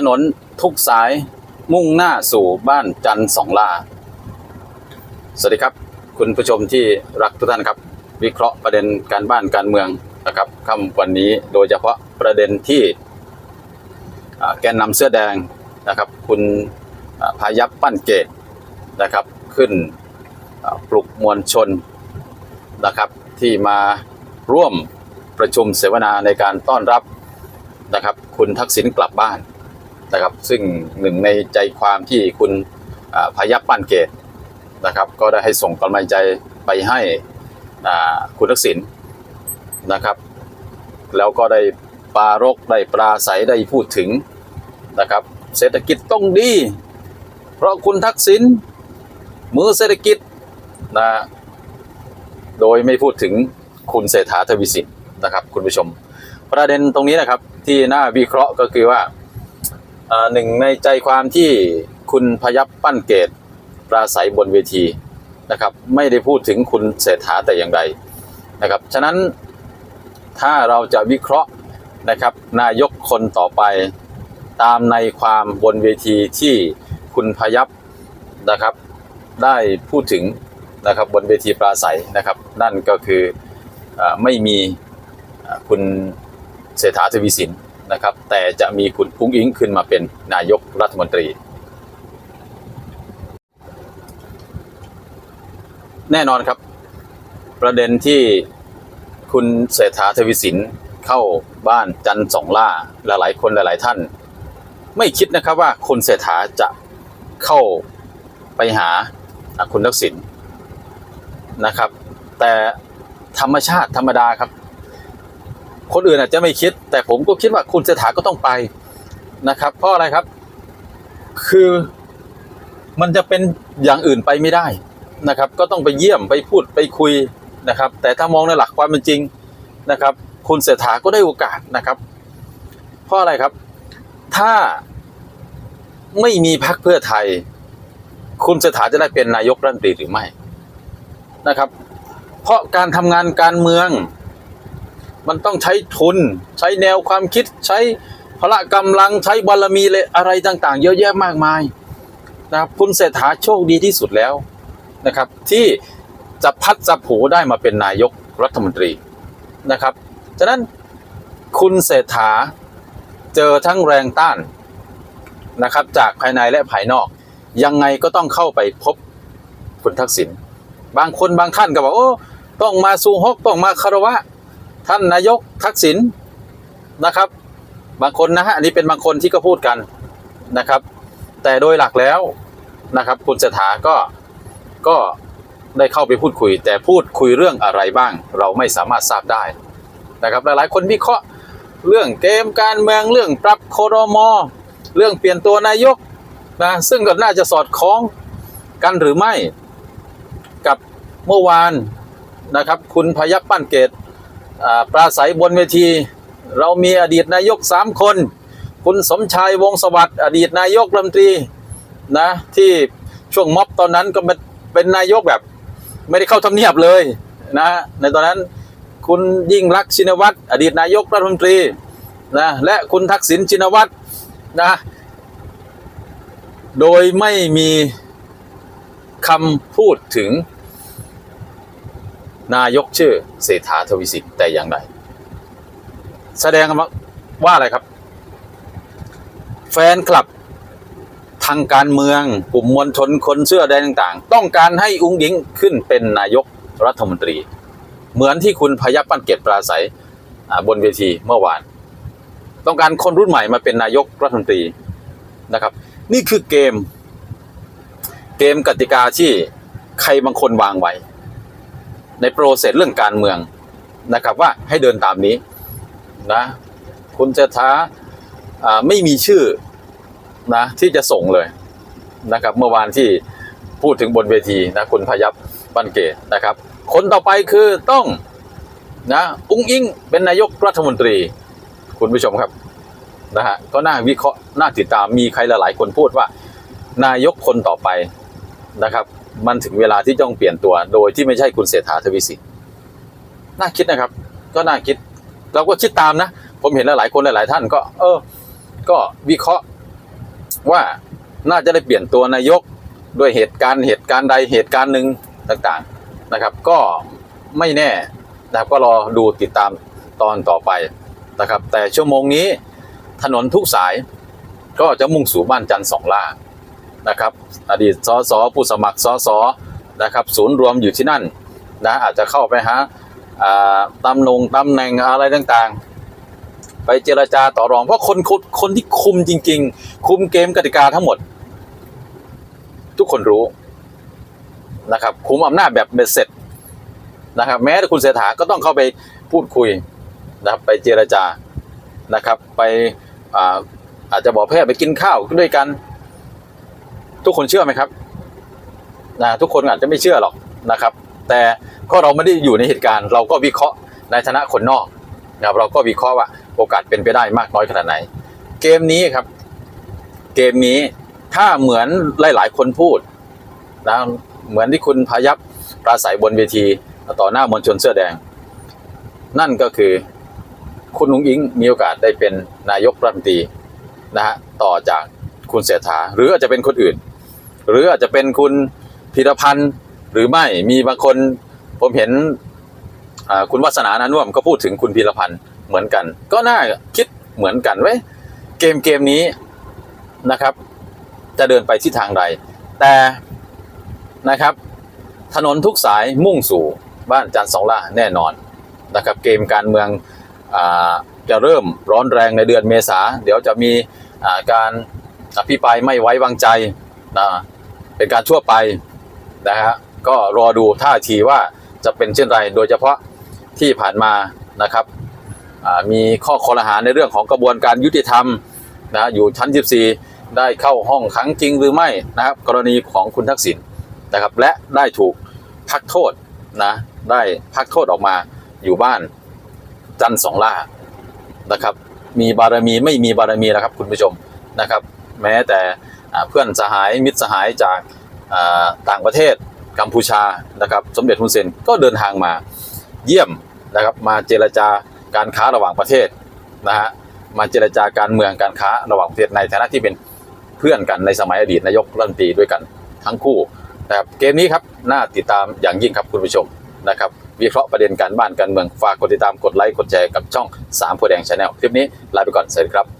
ถนนทุกสายมุ่งหน้าสู่บ้านจันทร์สองลาสวัสดีครับ คุณผู้ชมที่รักทุกท่านครับ วิเคราะห์ประเด็นการบ้านการเมืองนะครับค่ำวันนี้โดยเฉพาะประเด็นที่แกนนำเสื้อแดงนะครับ คุณพายัพปั้นเกตนะครับ ขึ้นปลุกมวลชนนะครับที่มาร่วมประชุมเสวนาในการต้อนรับนะครับ คุณทักษิณกลับบ้าน นะครับ ซึ่งหนึ่งในใจความที่คุณพยัพปั้นเกตนะครับ ก็ได้ให้ส่งกำลังใจไปให้คุณทักษิณนะครับ แล้วก็ได้ปรารกได้ปราศัยได้พูดถึงนะครับ เศรษฐกิจต้องดี เพราะคุณทักษิณมือเศรษฐกิจนะโดยไม่พูดถึงคุณเศรษฐาทวีสินนะครับ คุณผู้ชม ประเด็นตรงนี้นะครับที่น่าวิเคราะห์ก็คือว่า หนึ่งในใจความที่คุณพยับปั้นเกตปราศัยบนเวทีนะครับ ไม่ได้พูดถึงคุณเศรษฐาแต่อย่างใดนะครับ ฉะนั้นถ้าเราจะวิเคราะห์นะครับ นายกคนต่อไปตามในความบนเวทีที่คุณพยับนะครับ ได้พูดถึงนะครับบนเวทีปราศัยนะครับ นั่นก็คืออไม่มีคุณเศรษฐาทวีสิน นะครับ แต่จะมีคุณพุ้งอิงขึ้นมาเป็นนายกรัฐมนตรี แน่นอนครับ ประเด็นที่คุณเศรษฐาทวีสินเข้าบ้านจันสองล่าหลายคนหลาย ๆ ท่าน ไม่คิดนะครับว่าคุณเศรษฐาจะเข้าไปหาคุณทักษิณนะครับ แต่ธรรมชาติธรรมดาครับ คนอื่นอาจจะไม่คิด แต่ผมก็คิดว่าคุณเศรษฐาก็ต้องไปนะครับ เพราะอะไรครับ คือมันจะเป็นอย่างอื่นไปไม่ได้นะครับ ก็ต้องไปเยี่ยมไปพูดไปคุยนะครับ แต่ถ้ามองในหลักความเป็นจริงนะครับ คุณเศรษฐาก็ได้โอกาสนะครับ เพราะอะไรครับ ถ้าไม่มีพรรคเพื่อไทย คุณเศรษฐาจะได้เป็นนายกรัฐมนตรีหรือไม่นะครับ เพราะการทำงานการเมือง มันต้องใช้ทุน ใช้แนวความคิดใช้พละกำลังใช้บารมีเลยอะไรต่าง ๆ เยอะแยะมากมายนะครับคุณเศรษฐาโชคดีที่สุดแล้วนะครับ ที่จะพัดจะผูได้มาเป็นนายกรัฐมนตรีนะครับฉะนั้นคุณเศรษฐาเจอทั้งแรงต้านนะครับ จากภายในและภายนอก ยังไงก็ต้องเข้าไปพบคุณทักษิณบางคนบางท่านก็บอกโอ้ต้องมาซูฮกต้องมาคารวะ ท่านนายกทักษิณนะครับ บางคนนะฮะอันนี้เป็นบางคนที่ก็พูดกันนะครับ แต่โดยหลักแล้วนะครับ คุณเศรษฐาก็ก็ได้เข้าไปพูดคุย แต่พูดคุยเรื่องอะไรบ้าง เราไม่สามารถทราบได้นะครับ หลายๆ คนวิเคราะห์เรื่องเกมการเมืองเรื่องปรับโครมอเรื่องเปลี่ยนตัวนายกนะซึ่งก็น่าจะสอดคล้องกันหรือไม่กับเมื่อวานนะครับ คุณพยับปั้นเกต ปราศัยบนเวที เรามีอดีตนายกสามคน คุณสมชายวงสวัสดิ์อดีตนายกรัฐมนตรีนะที่ช่วงม็อบตอนนั้นก็เป็นนายกแบบ ไม่ได้เข้าทำเนียบเลยนะในตอนนั้นคุณยิ่งรักชินวัตรอดีตนายกรัฐมนตรีนะและคุณทักษิณชินวัตรนะโดยไม่มีคำพูดถึง นายกชื่อเศรษฐาทวีสินแต่อย่างใดแสดงว่าอะไรครับ แฟนคลับทางการเมืองกลุ่มมวลชนคนเสื้อแดงต่างๆ ต้องการให้อุ้งยิงขึ้นเป็นนายกรัฐมนตรี เหมือนที่คุณพยับปั้นเกตปราศัยบนเวทีเมื่อวาน ต้องการคนรุ่นใหม่มาเป็นนายกรัฐมนตรีนะครับ นี่คือเกม เกมกติกาที่ใครบางคนวางไว้ ในโปรเซสเรื่องการเมืองนะครับว่าให้เดินตามนี้นะคุณเศรษฐาไม่มีชื่อนะที่จะส่งเลยนะครับเมื่อวานที่พูดถึงบนเวทีนะคุณพยับปันเกตนะครับ คนต่อไปคือต้องนะอุ้งอิงเป็นนายกรัฐมนตรี คุณผู้ชมครับนะฮะก็น่าวิเคราะห์น่าติดตามมีใครหลายๆคนพูดว่า นายกคนต่อไปนะครับ มันถึงเวลาที่ต้องเปลี่ยนตัว โดยที่ไม่ใช่คุณเศรษฐาทวีสินน่าคิดนะครับ ก็น่าคิด เราก็คิดตามนะ ผมเห็นหลายๆคนหลาย ๆ ท่านก็ เออ ก็วิเคราะห์ว่าน่าจะได้เปลี่ยนตัวนายกด้วยเหตุการณ์เหตุการณ์ใดเหตุการณ์หนึ่งต่างๆนะครับ ก็ไม่แน่นะครับก็รอดูติดตามตอนต่อไปนะครับ แต่ชั่วโมงนี้ถนนทุกสายก็จะมุ่งสู่บ้านจันทร์สองล่า นะครับ อดีตสสผู้สมัครสสนะครับ ศูนย์รวมอยู่ที่นั่นนะอาจจะเข้าไปหาตำหนงตำแหน่งอะไรต่างๆ ไปเจรจาต่อรอง เพราะคนคนคนที่คุมจริง ๆ คุมเกมกติกาทั้งหมด ทุกคนรู้นะครับ คุมอำนาจแบบเบ็ดเสร็จนะครับ แม้แต่คุณเสถาก็ต้องเข้าไปพูดคุยนะครับไปเจรจานะครับ ไปอาอาจจะบอกแพทย์ไปกินข้าวด้วยกัน ทุกคนเชื่อไหมครับนะทุกคนอาจจะไม่เชื่อหรอกนะครับ แต่ก็เราไม่ได้อยู่ในเหตุการณ์ เราก็วิเคราะห์ในฐานะคนนอกนะครับเราก็วิเคราะห์ว่าโอกาสเป็นไปได้มากน้อยขนาดไหน เกมนี้ครับ เกมนี้ถ้าเหมือนหลาย ๆ คนพูดนะเหมือนที่คุณพายับปราศัยบนเวที ต่อหน้ามวลชนเสื้อแดง นั่นก็คือคุณนุ้งอิงมีโอกาสได้เป็นนายกรัฐมนตรีนะฮะต่อจากคุณเสถาหรืออาจจะเป็นคนอื่น หรืออาจจะเป็นคุณพีรพันธ์หรือไม่มีบางคนผมเห็นคุณวัฒนานานุ่วมก็พูดถึงคุณพีรพันธ์เหมือนกัน ก็น่าคิดเหมือนกันไว้ยเกมเกมนี้นะครับ จะเดินไปที่ทางใด แต่นะครับ ถนนทุกสายมุ่งสู่บ้านจันทร์สองล่าแน่นอนนะครับ เกมการเมืองอจะเริ่มร้อนแรงในเดือนเมษา เดี๋ยวจะมีการอภิปรายไม่ไว้วางใจนะ เป็นการชั่วไปนะฮะก็รอดูท่าทีว่าจะเป็นเช่นไรโดยเฉพาะที่ผ่านมานะครับมีข้อคอรหาในเรื่องของกระบวนการยุติธรรมนะอยู่ชั้น 14 ได้เข้าห้องขังจริงหรือไม่นะครับ กรณีของคุณทักษิณนะครับ และได้ถูกพักโทษนะได้พักโทษออกมาอยู่บ้านจันทร์สองล่านะครับ มีบารมีไม่มีบารมีแล้วครับ คุณผู้ชมนะครับ แม้แต่ เพื่อนสหายมิตรสหายจากต่างประเทศกัมพูชานะครับสมเด็จฮุนเซนก็เดินทางมาเยี่ยมนะครับมาเจรจาการค้าระหว่างประเทศนะฮะมาเจรจาการเมืองการค้าระหว่างประเทศในฐานะที่เป็นเพื่อนกันในสมัยอดีตนายกรัฐมนตรีด้วยกันทั้งคู่นะครับเกมนี้ครับน่าติดตามอย่างยิ่งครับคุณผู้ชมนะครับวิเคราะห์ประเด็นการบ้านการเมืองฝากกดติดตามกดไลค์กดแชร์กับช่อง3โพแดงชาแนลคลิปนี้ลาไปก่อนสวัสดีครับ